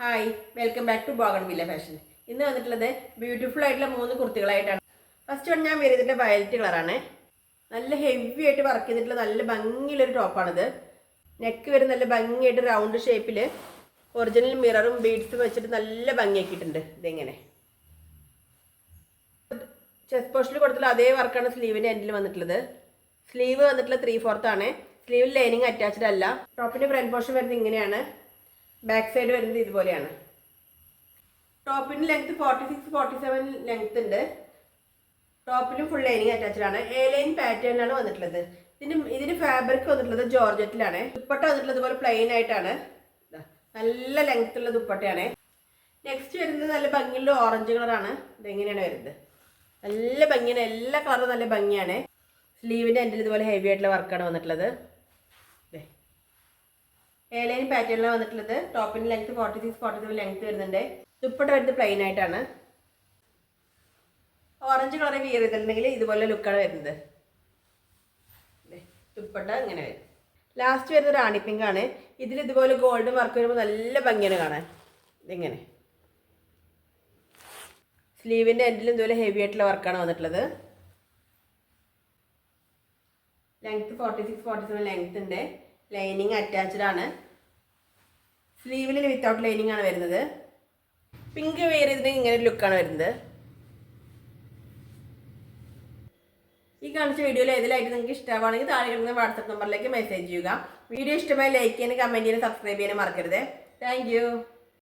Hi welcome back to Bougainvillea fashion ഇന്ന് വന്നിട്ടുള്ളത് beautiful ആയിട്ടുള്ള മൂന്ന് കുർത്തികളായിട്ടാണ്. ഫസ്റ്റ് വൺ ഞാൻ വരുന്നതിന്റെ വയലറ്റ് കളറാണ് നല്ല ഹെവി ആയിട്ട് വർക്ക് ചെയ്തിട്ടുള്ള നല്ല ഭംഗിയുള്ളൊരു ടോപ്പാണിത് നെക്ക് വരെ നല്ല ഭംഗിയായിട്ട് റൗണ്ട് ഷേപ്പിൽ ഒറിജിനൽ മിററും ബീഡ്സും വെച്ചിട്ട് നല്ല ഭംഗിയാക്കിയിട്ടുണ്ട്. ഇതെങ്ങനെ? ചെസ്റ്റ് പോസ്റ്റിൽ കൊടുത്തുള്ള അതേ വർക്കാണ് സ്ലീവിന്റെ എൻഡിൽ വന്നിട്ടുള്ളത്. സ്ലീവ് വന്നിട്ടുള്ള ത്രീ ഫോർത്ത് ആണ്. സ്ലീവിൽ ലൈനിങ് അറ്റാച്ച്ഡ് അല്ല. ടോപ്പിന്റെ ഫ്രണ്ട് പോർഷൻ വരുന്നത് ഇങ്ങനെയാണ്. ബാക്ക് സൈഡ് വരുന്നത് ഇതുപോലെയാണ്. ടോപ്പിന് length forty six forty seven length ഉണ്ട്. ടോപ്പിലും ഫുൾ ലൈനിങ് അറ്റാച്ച്ഡ് ആണ്. എ ലൈൻ പാറ്റേൺ ആണ് വന്നിട്ടുള്ളത്. ഇതിന് ഇതിന് ഫാബ്രിക് വന്നിട്ടുള്ളത് ജോർജറ്റിലാണ്. ദുപ്പട്ട വന്നിട്ടുള്ളത് പോലെ പ്ലെയിൻ ആയിട്ടാണ്. നല്ല ലെങ്ത് ഉള്ള ദുപ്പട്ടയാണ്. നെക്സ്റ്റ് വരുന്നത് നല്ല ഭംഗിയുള്ള ഓറഞ്ച് കളറാണ് ഇതെങ്ങനെയാണ് വരുന്നത്? നല്ല ഭംഗിയാണ്. എല്ലാ കളറും നല്ല ഭംഗിയാണ്. സ്ലീവിന്റെ എൻഡിൽ ഇതുപോലെ ഹെവി ആയിട്ടുള്ള വർക്കാണ് വന്നിട്ടുള്ളത്. എ ലൈൻ പാറ്റേണിലാണ് വന്നിട്ടുള്ളത്. ടോപ്പിന് length forty six forty seven length വരുന്നുണ്ട്. ദുപ്പട്ട വരുന്നത് പ്ലെയിൻ ആയിട്ടാണ്. ഓറഞ്ച് കളർ വിയർ ചെയ്തിട്ടുണ്ടെങ്കിൽ ഇതുപോലെ ലുക്കാണ് വരുന്നത്. ദുപ്പട്ട ഇങ്ങനെ വരും. ലാസ്റ്റ് വരുന്നത് റാണി പിങ്ക് ആണ്. ഇതിൽ ഇതുപോലെ ഗോൾഡ് വർക്ക് വരുമ്പോൾ നല്ല ഭംഗിയാണ് കാണാൻ. ഇതിങ്ങനെ സ്ലീവിന്റെ എൻഡിലും ഇതുപോലെ ഹെവി ആയിട്ടുള്ള വർക്കാണ് വന്നിട്ടുള്ളത്. Length forty six forty seven length ഉണ്ട്. ലൈനിങ് അറ്റാച്ച്ഡ് ആണ്. സ്ലീവിൽ വിത്തൗട്ട് ലൈനിങ് ആണ് വരുന്നത്. പിങ്ക് വെയർ ചെയ്തിട്ട് ഇങ്ങനെ ഒരു ലുക്കാണ് വരുന്നത്. ഈ കാണിച്ച വീഡിയോയിൽ ഏതിലായിട്ട് നിങ്ങൾക്ക് ഇഷ്ടമാണെങ്കിൽ താഴെ കിടക്കുന്ന വാട്സപ്പ് നമ്പറിലേക്ക് മെസ്സേജ് ചെയ്യുക. വീഡിയോ ഇഷ്ടമായി ലൈക്ക് ചെയ്യാനും കമന്റ് ചെയ്യാനും സബ്സ്ക്രൈബ് ചെയ്യാനും മറക്കരുത്. താങ്ക്